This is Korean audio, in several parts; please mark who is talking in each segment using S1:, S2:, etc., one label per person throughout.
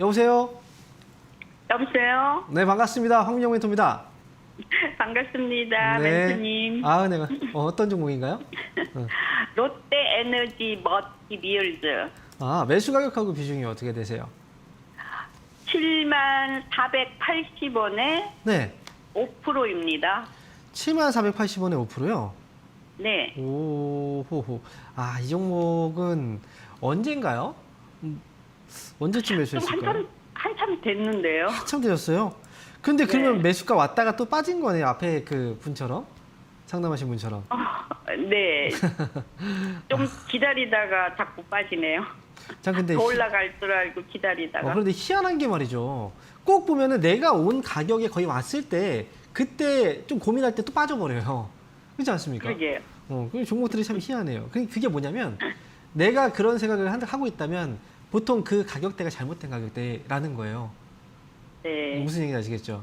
S1: 여보세요?
S2: 여보세요?
S1: 네, 반갑습니다. 황민영 멘토입니다.
S2: 반갑습니다.
S1: 네.
S2: 멘토님.
S1: 아, 네. 어, 어떤 종목인가요?
S2: 롯데 에너지 머티리얼즈
S1: 아, 매수 가격하고 비중이 어떻게 되세요?
S2: 7만 480원에
S1: 네.
S2: 5%입니다.
S1: 7480원에 5%요?
S2: 네.
S1: 오호호. 아, 이 종목은 언젠가요? 음, 언제쯤
S2: 좀
S1: 매수했을까요?
S2: 한참, 한참 됐는데요.
S1: 한참 되셨어요? 근데 그러면
S2: 네.
S1: 매수가 왔다가 또 빠진 거네요. 앞에 그 분처럼. 상담하신 분처럼.
S2: 어, 네. 좀 기다리다가 자꾸 빠지네요.
S1: 자, 근데
S2: 더
S1: 희-
S2: 올라갈 줄 알고
S1: 어,
S2: 기다리다가.
S1: 그런데 희한한 게 말이죠. 꼭 보면은 내가 온 가격에 거의 왔을 때 그때 좀 고민할 때 또 빠져버려요. 그렇지 않습니까?
S2: 그러게요.
S1: 어, 그 종목들이 참 희한해요. 그- 그게 뭐냐면 내가 그런 생각을 한- 하고 있다면 보통 그 가격대가 잘못된 가격대라는 거예요.
S2: 네.
S1: 무슨 얘기인지 아시겠죠?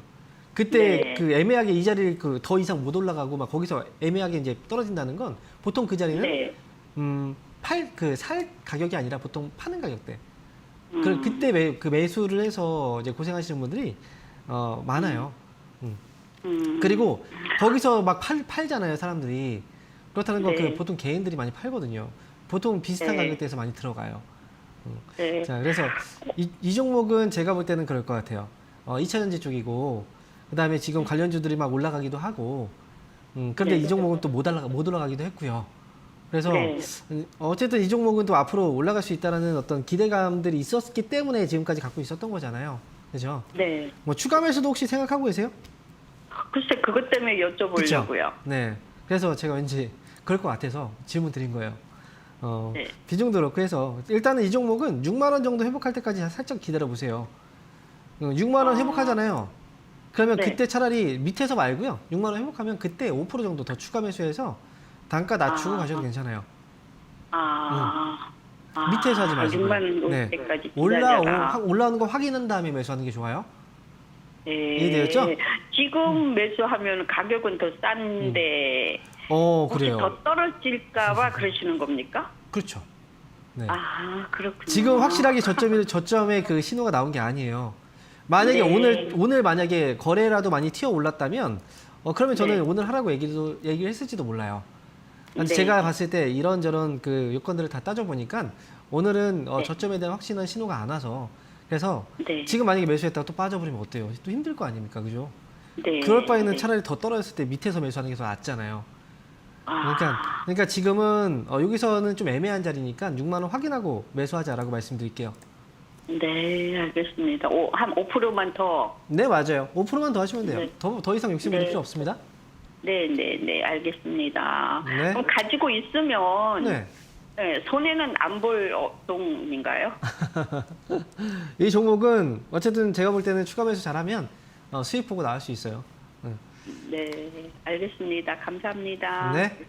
S1: 그때
S2: 네.
S1: 그 애매하게 이 자리를 그 더 이상 못 올라가고 막 거기서 애매하게 이제 떨어진다는 건 보통 그 자리는
S2: 네.
S1: 음, 팔 그 살 가격이 아니라 보통 파는 가격대.
S2: 음,
S1: 그 그때 매, 그 매수를 해서 이제 고생하시는 분들이 어, 많아요. 음.
S2: 음,
S1: 그리고 거기서 막 팔, 팔잖아요, 사람들이. 그렇다는 건
S2: 네.
S1: 그 보통 개인들이 많이 팔거든요. 보통 비슷한
S2: 네.
S1: 가격대에서 많이 들어가요.
S2: 네.
S1: 자, 그래서 이, 이 종목은 제가 볼 때는 그럴 것 같아요. 어, 2차전지 쪽이고, 그 다음에 지금 관련주들이 막 올라가기도 하고, 음, 그런데
S2: 네.
S1: 이 종목은 또 못 올라가, 못 올라가기도 했고요. 그래서
S2: 네.
S1: 음, 어쨌든 이 종목은 또 앞으로 올라갈 수 있다는 어떤 기대감들이 있었기 때문에 지금까지 갖고 있었던 거잖아요. 그죠?
S2: 네.
S1: 뭐 추가 매수도 혹시 생각하고 계세요?
S2: 글쎄 그것 때문에 여쭤보려고요.
S1: 네. 그래서 제가 왠지 그럴 것 같아서 질문 드린 거예요. 어,
S2: 네.
S1: 비중도 그렇고 해서 일단은 이 종목은 6만 원 정도 회복할 때까지 살짝 기다려 보세요. 6만 원
S2: 아.
S1: 회복하잖아요. 그러면
S2: 네.
S1: 그때 차라리 밑에서 말고요. 6만 원 회복하면 그때 5% 정도 더 추가 매수해서 단가 낮추고
S2: 아.
S1: 가셔도 괜찮아요.
S2: 아. 아,
S1: 밑에서 하지 마시고요.
S2: 6만 원올
S1: 네.
S2: 때까지
S1: 올라오, 올라오는 거 확인한 다음에 매수하는 게 좋아요.
S2: 네.
S1: 이해되었죠?
S2: 지금 매수하면 가격은 더 싼데
S1: 어,
S2: 혹시
S1: 그래요.
S2: 더 떨어질까봐 그러시는 겁니까?
S1: 그렇죠. 네.
S2: 아 그렇군요.
S1: 지금 확실하게 저점이 저점에 그 신호가 나온 게 아니에요. 만약에
S2: 네.
S1: 오늘 오늘 만약에 거래라도 많이 튀어 올랐다면 어 그러면 저는
S2: 네.
S1: 오늘 하라고 얘기도 얘기를 했을지도 몰라요. 아니,
S2: 네.
S1: 제가 봤을 때 이런저런 그 요건들을 다 따져 보니까 오늘은 어,
S2: 네.
S1: 저점에 대한 확신한 신호가 안 와서 그래서
S2: 네.
S1: 지금 만약에 매수했다가 또 빠져버리면 어때요? 또 힘들 거 아닙니까, 그죠?
S2: 네.
S1: 그럴 바에는
S2: 네.
S1: 차라리 더 떨어졌을 때 밑에서 매수하는 게 더 낫잖아요.
S2: 아,
S1: 그러니까 그러니까 지금은 어, 여기서는 좀 애매한 자리니까 6만 원 확인하고 매수하자라고 말씀드릴게요.
S2: 네 알겠습니다. 오, 한 5%만 더.
S1: 네 맞아요. 5%만 더 하시면 돼요.
S2: 네.
S1: 더, 더 이상 욕심 부릴
S2: 네.
S1: 필요 없습니다.
S2: 네 네 네 알겠습니다.
S1: 네.
S2: 그럼 가지고 있으면
S1: 네.
S2: 네, 손해는 안볼 동인가요?
S1: 이 종목은 어쨌든 제가 볼 때는 추가 매수 잘하면 어, 수익 보고 나올 수 있어요. 네.
S2: 네 알겠습니다. 감사합니다.
S1: 네.